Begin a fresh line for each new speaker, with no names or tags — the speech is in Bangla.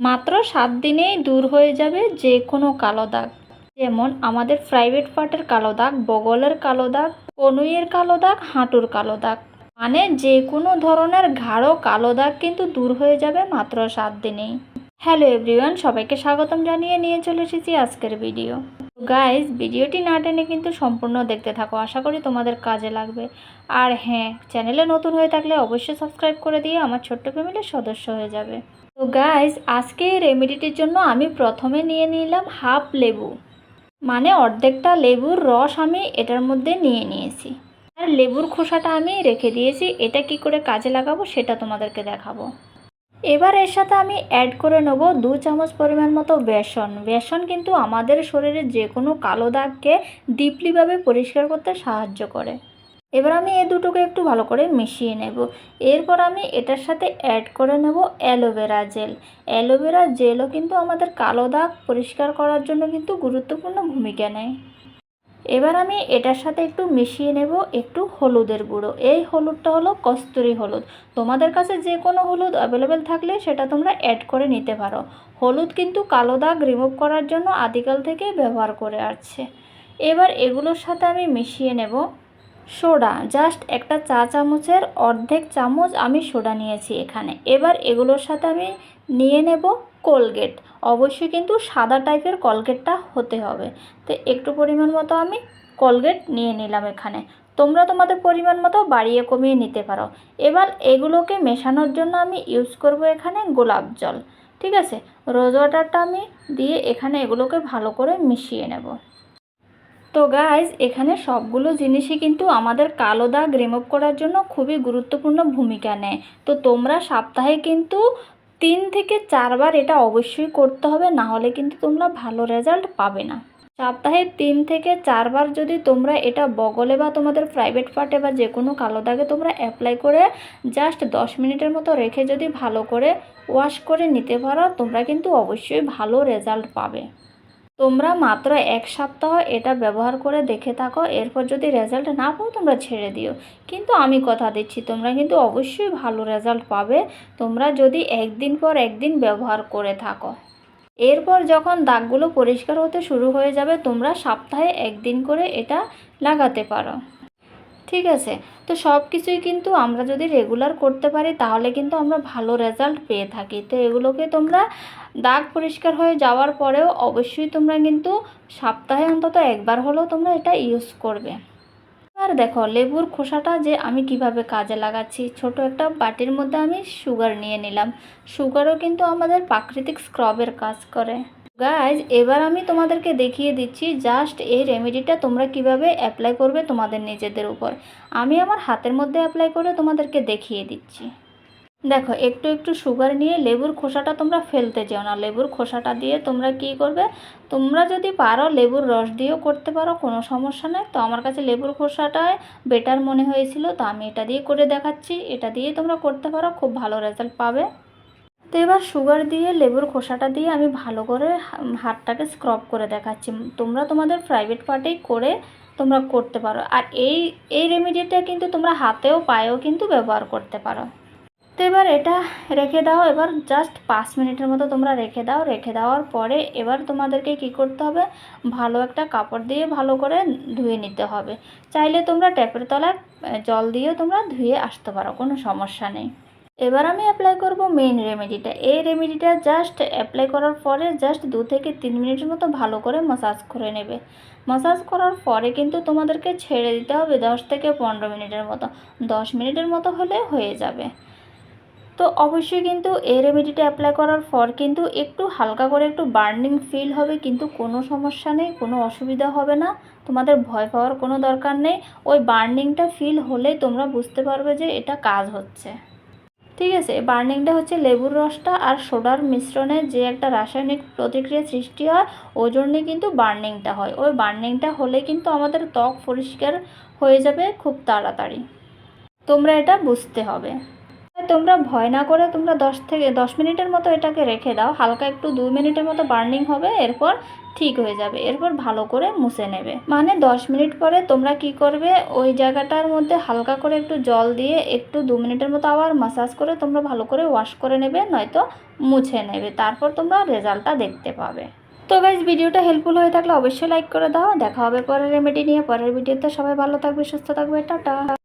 মাত্র সাত দিনেই দূর হয়ে যাবে যে কোনো কালো দাগ। যেমন আমাদের প্রাইভেট পার্টের কালো দাগ, বগলের কালো দাগ, কনুইয়ের কালো দাগ, হাঁটুর কালো দাগ। মানে যে কোনো ধরনের ঘাড়ো কালো দাগ কিন্তু দূর হয়ে যাবে মাত্র সাত দিনেই। হ্যালো এভরিওয়ান, সবাইকে স্বাগতম জানিয়ে নিয়ে চলে এসেছি আজকের ভিডিও। গাইজ ভিডিওটি না টেনে কিন্তু সম্পূর্ণ দেখতে থাকো। আশা করি তোমাদের কাজে লাগবে। আর হ্যাঁ চ্যানেলে নতুন হয়ে থাকলে অবশ্যই সাবস্ক্রাইব করে দিয়ে আমার ছোট্ট ফ্যামিলির সদস্য হয়ে যাবে। তো গাইজ আজকে এই রেমেডিটির জন্য আমি প্রথমে নিয়ে নিলাম হাফ লেবু। মানে অর্ধেকটা লেবুর রস আমি এটার মধ্যে নিয়ে নিয়েছি। আর লেবুর খোসাটা আমি রেখে দিয়েছি। এটা কি করে কাজে লাগাবো সেটা তোমাদেরকে দেখাবো। এবার এর সাথে আমি অ্যাড করে নেব দু চামচ পরিমাণ মতো বেসন। বেসন কিন্তু আমাদের শরীরে যে কোনো কালো দাগকে ডিপলিভাবে পরিষ্কার করতে সাহায্য করে। এবার আমি এই দুটোকে একটু ভালো করে মিশিয়ে নেব। এরপর আমি এটার সাথে অ্যাড করে নেব অ্যালোভেরা জেল। অ্যালোভেরা জেলও কিন্তু আমাদের কালো দাগ পরিষ্কার করার জন্য কিন্তু গুরুত্বপূর্ণ ভূমিকা নেয়। এবার আমি এটার সাথে একটু মিশিয়ে নেব একটু হলুদের গুঁড়ো। এই হলুদটা হলো কস্তুরি হলুদ। তোমাদের কাছে যে কোনো হলুদ অ্যাভেলেবেল থাকলে সেটা তোমরা অ্যাড করে নিতে পারো। হলুদ কিন্তু কালো দাগ রিমুভ করার জন্য আদিকাল থেকে ব্যবহার করে আসছে। এবার এগুলোর সাথে আমি মিশিয়ে নেব। সোডা জাস্ট একটা চা চামচের অর্ধেক চামচ আমি সোডা নিয়েছি এখানে। এবার এগুলোর সাথে আমি নিয়ে নেব কোলগেট। অবশ্যই কিন্তু সাদা টাইপের কলগেটটা হতে হবে। তো একটু পরিমাণ মতো আমি কোলগেট নিয়ে নিলাম এখানে। তোমরা তোমাদের পরিমাণ মতো বাড়িয়ে কমিয়ে নিতে পারো। এবার এগুলোকে মেশানোর জন্য আমি ইউজ করব এখানে গোলাপ জল। ঠিক আছে? রোজ ওয়াটারটা আমি দিয়ে এখানে এগুলোকে ভালো করে মিশিয়ে নেব। তো গাইজ এখানে সবগুলো জিনিসই কিন্তু আমাদের কালো দাগ রিমুভ করার জন্য খুবই গুরুত্বপূর্ণ ভূমিকা নেয়। তো তোমরা সপ্তাহে কিন্তু তিন থেকে চারবার এটা অবশ্যই করতে হবে, না হলে কিন্তু তোমরা ভালো রেজাল্ট পাবে না। সপ্তাহে তিন থেকে চারবার যদি তোমরা এটা বগলে বা তোমাদের প্রাইভেট পার্টে বা যে কোনো কালো দাগে তোমরা অ্যাপ্লাই করে জাস্ট দশ মিনিটের মতো রেখে যদি ভালো করে ওয়াশ করে নিতে পারো, তোমরা কিন্তু অবশ্যই ভালো রেজাল্ট পাবে। তোমরা মাত্র এক সপ্তাহ এটা ব্যবহার করে দেখে থাকো, এরপর যদি রেজাল্ট না পাও তোমরা ছেড়ে দিও। কিন্তু আমি কথা দিচ্ছি, তোমরা কিন্তু অবশ্যই ভালো রেজাল্ট পাবে। তোমরা যদি একদিন পর একদিন ব্যবহার করে থাকো। এরপর যখন দাগগুলো পরিষ্কার হতে শুরু হয়ে যাবে, তোমরা সপ্তাহে একদিন করে এটা লাগাতে পারো। ঠিক আছে? তো সব কিছুই কিন্তু আমরা যদি রেগুলার করতে পারি, তাহলে কিন্তু আমরা ভালো রেজাল্ট পেয়ে থাকি। তো এগুলোকে তোমরা দাগ পরিষ্কার হয়ে যাওয়ার পরেও অবশ্যই তোমরা কিন্তু সপ্তাহে অন্তত একবার হলেও তোমরা এটা ইউজ করবে। আর দেখো, লেবুর খোসাটা যে আমি কীভাবে কাজে লাগাচ্ছি, ছোট একটা বাটির মধ্যে আমি সুগার নিয়ে নিলাম। সুগারও কিন্তু আমাদের প্রাকৃতিক স্ক্রবের কাজ করে। গাইজ এবার আমি তোমাদেরকে দেখিয়ে দিচ্ছি জাস্ট এই রেমেডিটা তোমরা কীভাবে অ্যাপ্লাই করবে তোমাদের নিজেদের উপর। আমি আমার হাতের মধ্যে অ্যাপ্লাই করে তোমাদেরকে দেখিয়ে দিচ্ছি। দেখো, একটু একটু সুগার নিয়ে লেবুর খোসাটা তোমরা ফেলতে যেও না। লেবুর খোসাটা দিয়ে তোমরা কি করবে? তোমরা যদি পারো লেবুর রস দিয়েও করতে পারো, কোনো সমস্যা নেই। তো আমার কাছে লেবুর খোসাটায় বেটার মনে হয়েছিল, তো আমি এটা দিয়ে করে দেখাচ্ছি। এটা দিয়ে তোমরা করতে পারো, খুব ভালো রেজাল্ট পাবে। তো এবার সুগার দিয়ে, লেবুর খোসাটা দিয়ে আমি ভালো করে হাতটাকে স্ক্রব করে দেখাচ্ছি। তোমরা তোমাদের প্রাইভেট পার্টেই করে তোমরা করতে পারো। আর এই এই রেমেডিটা কিন্তু তোমরা হাতেও পায়েও কিন্তু ব্যবহার করতে পারো। তো এবার এটা রেখে দাও। এবার জাস্ট পাঁচ মিনিটের মতো তোমরা রেখে দাও। রেখে দেওয়ার পরে এবার তোমাদেরকে কি করতে হবে? ভালো একটা কাপড় দিয়ে ভালো করে ধুয়ে নিতে হবে। চাইলে তোমরা ট্যাপের তলায় জল দিয়েও তোমরা ধুয়ে আসতে পারো। কোনো সমস্যা নেই। এবার আমি অ্যাপ্লাই করব মেইন রেমেডিটা এই রেমেডিটা জাস্ট অ্যাপ্লাই করার পরে জাস্ট দু থেকে তিন মিনিটের মতো ভালো করে মাসাজ করে নেবে। মাসাজ করার পরে কিন্তু তোমাদেরকে ছেড়ে দিতে হবে দশ থেকে পনেরো মিনিটের মতো। দশ মিনিটের মতো হলে হয়ে যাবে। তো অবশ্যই কিন্তু এই রেমেডিটা অ্যাপ্লাই করার পর কিন্তু একটু হালকা করে একটু বার্নিং ফিল হবে, কিন্তু কোনো সমস্যা নেই, কোনো অসুবিধা হবে না। তোমাদের ভয় পাওয়ার কোনো দরকার নেই। ওই বার্নিংটা ফিল হলেই তোমরা বুঝতে পারবে যে এটা কাজ হচ্ছে। ঠিক আছে বার্নিংটা হচ্ছে লেবুর রসটা আর সোডার মিশ্রণে যে একটা রাসায়নিক প্রতিক্রিয়া সৃষ্টি হয়, ওই জন্যে কিন্তু বার্নিংটা হয়। ওই বার্নিংটা হলে কিন্তু আমাদের ত্বক পরিষ্কার হয়ে যাবে খুব তাড়াতাড়ি। তোমরা এটা বুঝতে হবে। তোমরা ভয় না করে তোমরা দশ থেকে দশ মিনিটের মতো এটাকে রেখে দাও। হালকা একটু দুই মিনিটের মতো বার্নিং হবে, এরপর ঠিক হয়ে যাবে। এরপর ভালো করে মুছে নেবে। মানে দশ মিনিট পরে তোমরা কি করবে? ওই জায়গাটার মধ্যে হালকা করে একটু জল দিয়ে একটু দু মিনিটের মতো আবার মাসাজ করে তোমরা ভালো করে ওয়াশ করে নেবে, নয়তো মুছে নেবে। তারপর তোমরা রেজাল্টটা দেখতে পাবে। তো গাইজ ভিডিওটা হেল্পফুল হয়ে থাকলে অবশ্যই লাইক করে দাও। দেখা হবে পরের রেমেডি নিয়ে। পরের ভিডিওতে সবাই ভালো থাকবে, সুস্থ থাকবে। টাটা।